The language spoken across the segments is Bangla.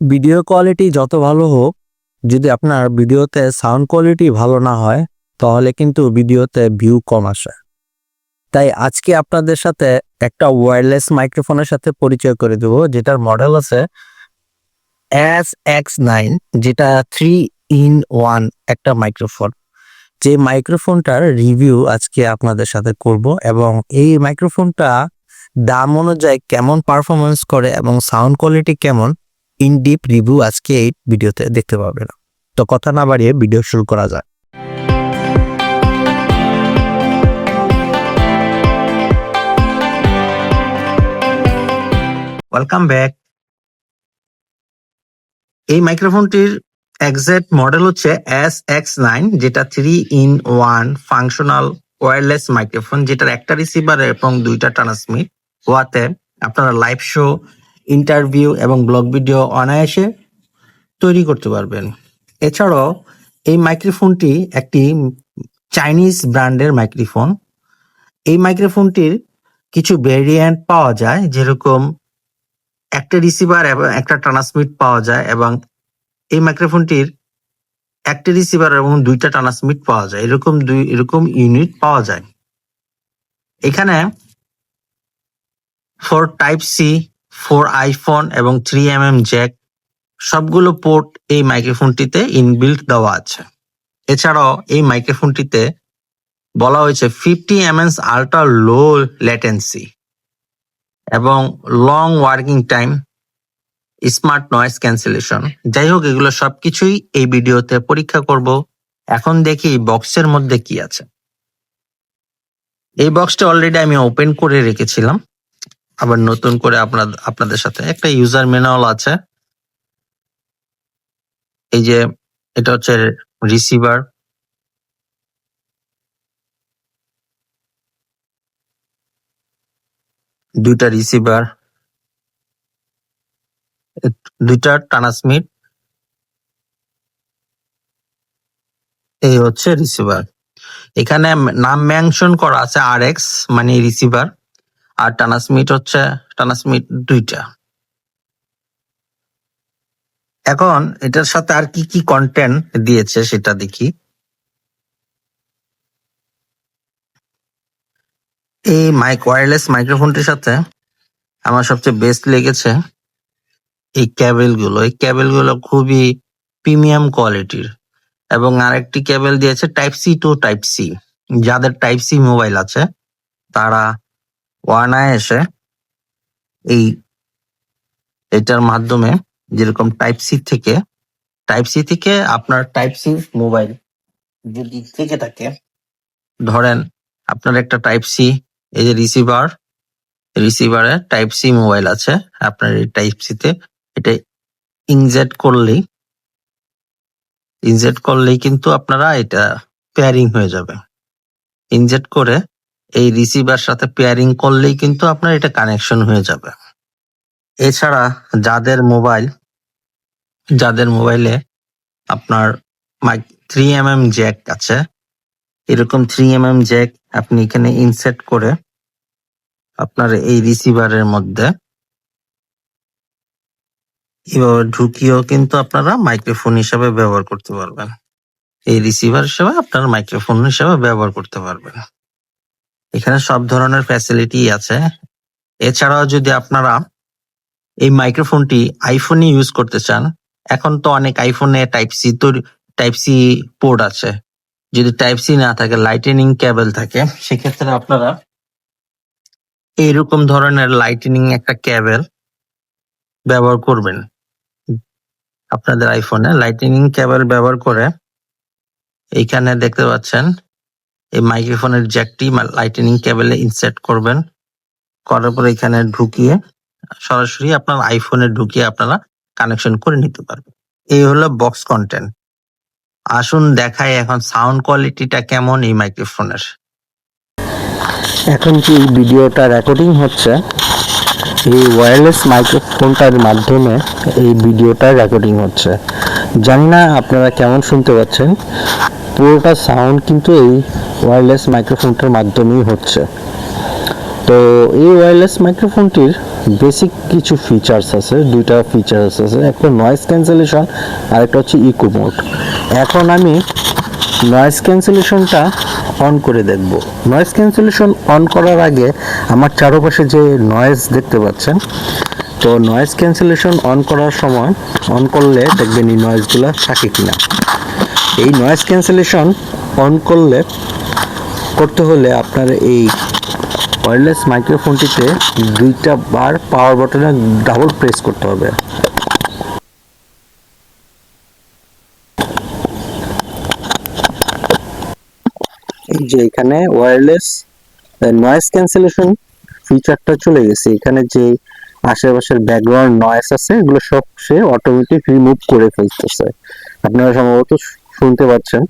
ভিডিও কোয়ালিটি যত ভালো হোক, যদি আপনার ভিডিওতে সাউন্ড কোয়ালিটি ভালো না হয়, তাহলে কিন্তু ভিডিওতে ভিউ কম আসে। তাই আজকে আপনাদের সাথে একটা ওয়্যারলেস মাইক্রোফোনের সাথে পরিচয় করে দেব, যেটার মডেল আছে এস এক্স নাইন যেটা থ্রি ইন ওয়ান একটা মাইক্রোফোন যে মাইক্রোফোনটার রিভিউ আজকে আপনাদের সাথে করব এবং এই মাইক্রোফোনটা দাম অনুযায়ী কেমন পারফরমেন্স করে এবং সাউন্ড কোয়ালিটি কেমন ইন ডিপ রিভিউ আজকে এই ভিডিওতে দেখতে পাবেন তো কথা না বাড়িয়ে ভিডিও শুরু করা যায় ওয়েলকাম ব্যাক এই মাইক্রোফোনটির এক্সাক্ট মডেল হচ্ছে এস এক্স নাইন যেটা three in one functional wireless microphone যেটার একটা রিসিভার এবং দুইটা ট্রান্সমিট হওয়াতে আপনারা লাইভ শো ইন্টারভিউ এবং ব্লগ ভিডিও অনায়াসে তৈরি করতে পারবেন। এছাড়াও এই মাইক্রোফোনটি একটি চাইনিজ ব্র্যান্ডের মাইক্রোফোন। এই মাইক্রোফোনটির কিছু ভেরিয়েন্ট পাওয়া যায়, যেরকম একটা রিসিভার এবং একটা ট্রান্সমিট পাওয়া যায় এবং এই মাইক্রোফোনটির একটা রিসিভার এবং দুইটা ট্রান্সমিট পাওয়া যায়। এরকম দুই, এরকম ইউনিট পাওয়া যায়। এখানে four type C four iPhone এবং থ্রি এম এম জ্যাক, সবগুলো পোর্ট এই মাইক্রোফোনটিতে ইনবিল্ট দেওয়া আছে। এছাড়াও এই মাইক্রোফোনটিতে বলা হয়েছে fifty M M S ultra low latency এবং long working time, smart noise cancellation. যাই হোক, এগুলো সবকিছুই এই ভিডিওতে পরীক্ষা করব। এখন দেখি বক্সের মধ্যে কি আছে। এই বক্সটা অলরেডি আমি ওপেন করে রেখেছিলাম। আবার নতুন করে আপনার, আপনাদের সাথে। একটা ইউজার ম্যানুয়াল আছে। এই যে, এটা হচ্ছে রিসিভার দুইটা রিসিভার দুইটা ট্রান্সমিট এই হচ্ছে রিসিভার এখানে নাম মেনশন করা আছে আর এক্স মানে রিসিভার আর ট্রান্সমিট হচ্ছে, ট্রান্সমিট দুইটা। এখন এটার সাথে আর কি কি কন্টেন্ট দিয়েছে সেটা দেখি। এই মাইক ওয়্যারলেস মাইক্রোফোনটির সাথে আমার সবচেয়ে বেস্ট লেগেছে এই ক্যাবেলগুলো এই ক্যাবেলগুলো খুবই প্রিমিয়াম কোয়ালিটির এবং আরেকটি কেবল দিয়েছে type C to type C যাদের টাইপ সি মোবাইল আছে, তারা ওয়ানায় এসে এই এটার মাধ্যমে যেরকম টাইপ সি থেকে টাইপ সি থেকে আপনার টাইপ সি মোবাইল যদি থেকে থাকে, ধরেন আপনার একটা টাইপ সি এই যে রিসিভার রিসিভারে টাইপ সি মোবাইল আছে, আপনার এই টাইপ সিতে এটা ইনজেক্ট করলেই ইনজেক্ট করলেই কিন্তু আপনারা এটা পেয়ারিং হয়ে যাবে। ইনজেক্ট করে এই রিসিভার সাথে পেয়ারিং করলেই কিন্তু আপনার এটা কানেকশন হয়ে যাবে। এছাড়া যাদের মোবাইল যাদের মোবাইলে আপনার mic three M M jack আছে, এরকম থ্রি এম এম জ্যাক আপনি এখানে ইনসেট করে আপনার এই রিসিভারের মধ্যে এভাবে ঢুকিয়েও কিন্তু আপনারা মাইক্রোফোন হিসাবে ব্যবহার করতে পারবেন। এই রিসিভার হিসেবে আপনারা মাইক্রোফোন হিসেবে ব্যবহার করতে পারবেন। এখানে সব ধরনের ফ্যাসিলিটি আছে। এছাড়াও যদি আপনারা এই মাইক্রোফোনটি আইফোনে ইউজ করতে চান, এখন তো অনেক আইফোনে টাইপ সি তো টাইপ সি পোর্ট আছে। যদি টাইপ সি না থাকে লাইটেনিং কেবল থাকে, সেক্ষেত্রে আপনারা এইরকম ধরনের লাইটেনিং একটা কেবল ব্যবহার করবেন। আপনাদের আইফোনে লাইটেনিং কেবল ব্যবহার করে এইখানে দেখতে পাচ্ছেন এই মাইক্রোফোনের জ্যাকটি লাইটেনিং কেবলে ইনসেট করবেন। করার পরে এখানে ঢুকিয়ে সরাসরি আপনার আইফোনে ঢুকিয়ে আপনারা কানেকশন করে নিতে পারবেন। এই হলো বক্স কন্টেন্ট আসুন দেখাই এখন সাউন্ড কোয়ালিটিটা কেমন এই মাইক্রোফোনের। এখন কি ভিডিওটা রেকর্ডিং হচ্ছে? এই ওয়্যারলেস মাইক্রোফোনটার মাধ্যমে এই ভিডিওটা রেকর্ডিং হচ্ছে। জানি না আপনারা কেমন শুনতে পাচ্ছেন। পুরোটা সাউন্ড কিন্তু এই ওয়্যারলেস মাইক্রোফোনটার মাধ্যমেই হচ্ছে। তো এই ওয়্যারলেস মাইক্রোফোনটির বেসিক কিছু ফিচার্স আছে, দুইটা ফিচার্স আছে। একটা নয়েজ ক্যান্সেলেশন আর একটা হচ্ছে ইকো মোড এখন আমি নয়েজ ক্যান্সেলেশনটা অন করে দেখব। নয়েজ ক্যান্সেলেশন অন করার আগে আমার চারপাশে যে নয়েজ দেখতে পাচ্ছেন, তো নয়েজ ক্যান্সেলেশন অন করার সময় অন করলে দেখবেন এই নয়েজগুলো থাকে কিনা। এই নয়েজ ক্যান্সেলেশন অন করলে করতে হলে আপনার এই ওয়্যারলেস মাইক্রোফোনটিতে দুইটা বার পাওয়ার বাটনে ডাবল প্রেস করতে হবে। যে এখানে ওয়্যারলেস নয়েজ ক্যান্সেলেশন ফিচারটা চলে গেছে। এখানে যে আশেপাশের ব্যাকগ্রাউন্ড নয়েজ আছে, এগুলো সব সে অটোমেটিক রিমুভ করে ফেলতেছে। আপনারা সম্ভবত শুনতে পাচ্ছেন।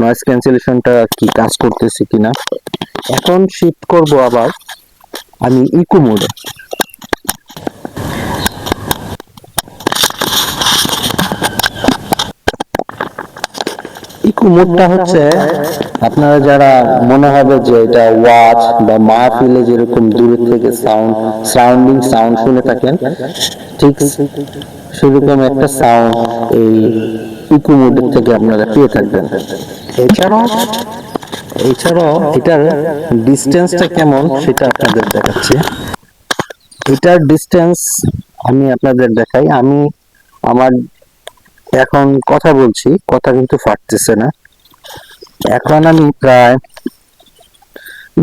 নয়েজ ক্যান্সেলেশনটা কি কাজ করতেছে কিনা? এখন শিফট করব আবার, আমি ইকো মোডে ইকো মোডটা হচ্ছে, আপনারা যারা মনে হবে যে এটা ওয়াচ বা মাহফিলে যেরকম দূর থেকে সাউন্ড সাউন্ডিং সাউন্ড শুনে থাকেন, ঠিক সেরকম একটা সাউন্ড এই ইকো মোডের থেকে আপনারা পেয়ে থাকবেন। এছাড়াও এছাড়াও এটার ডিস্টেন্সটা কেমন সেটা আপনাদের দেখাচ্ছি। এটার ডিস্টেন্স আমি আপনাদের দেখাই। আমি আমার এখন কথা বলছি, কথা কিন্তু ফাটতেছে না। এখন আমি প্রায়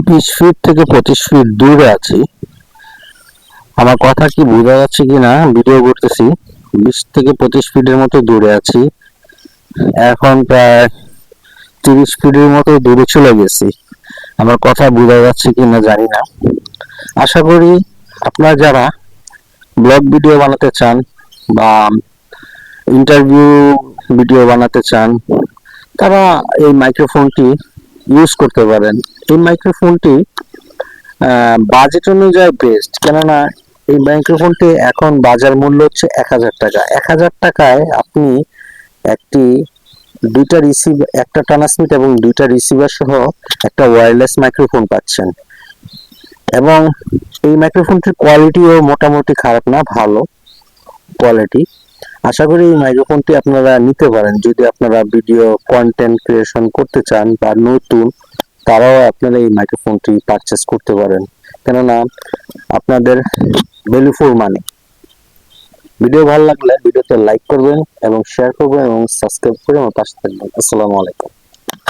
বিশ ফিট থেকে পঁচিশ ফিট দূরে আছি। আমার কথা কি বোঝা যাচ্ছে কিনা? ভিডিও করতেছি। বিশ থেকে পঁচিশ ফিটের মতো দূরে আছি। এখন প্রায় তিরিশ ফিটের মতো দূরে চলে গেছি। আমার কথা বোঝা যাচ্ছে কি না জানি না। আশা করি আপনারা যারা ব্লগ ভিডিও বানাতে চান বা ইন্টারভিউ ভিডিও বানাতে চান, তারা এই মাইক্রোফোনটি ইউজ করতে পারেন। এই মাইক্রোফোনটি বাজেট অনুযায়ী বেস্ট। কেননা এই মাইক্রোফোনটি এখন বাজার মূল্য হচ্ছে এক হাজার টাকা। এক হাজার টাকায় আপনি একটি দুইটা রিসিভ একটা ট্রান্সমিট এবং দুইটা রিসিভার সহ একটা ওয়্যারলেস মাইক্রোফোন পাচ্ছেন। এবং এই মাইক্রোফোনটির কোয়ালিটিও মোটামুটি খারাপ না, ভালো কোয়ালিটি আশা করি এই মাইক্রোফোনটি আপনারা নিতে পারেন। যদি আপনারা ভিডিও কন্টেন্ট ক্রিয়েশন করতে চান বা নতুন, তারাও আপনারা এই মাইক্রোফোনটি পারচেস করতে পারেন। কেননা আপনাদের ভ্যালু ফর মানি ভিডিও ভালো লাগলে ভিডিওতে লাইক করবেন এবং শেয়ার করবেন এবং সাবস্ক্রাইব করে আমার পাশে থাকবেন। আসসালামু আলাইকুম।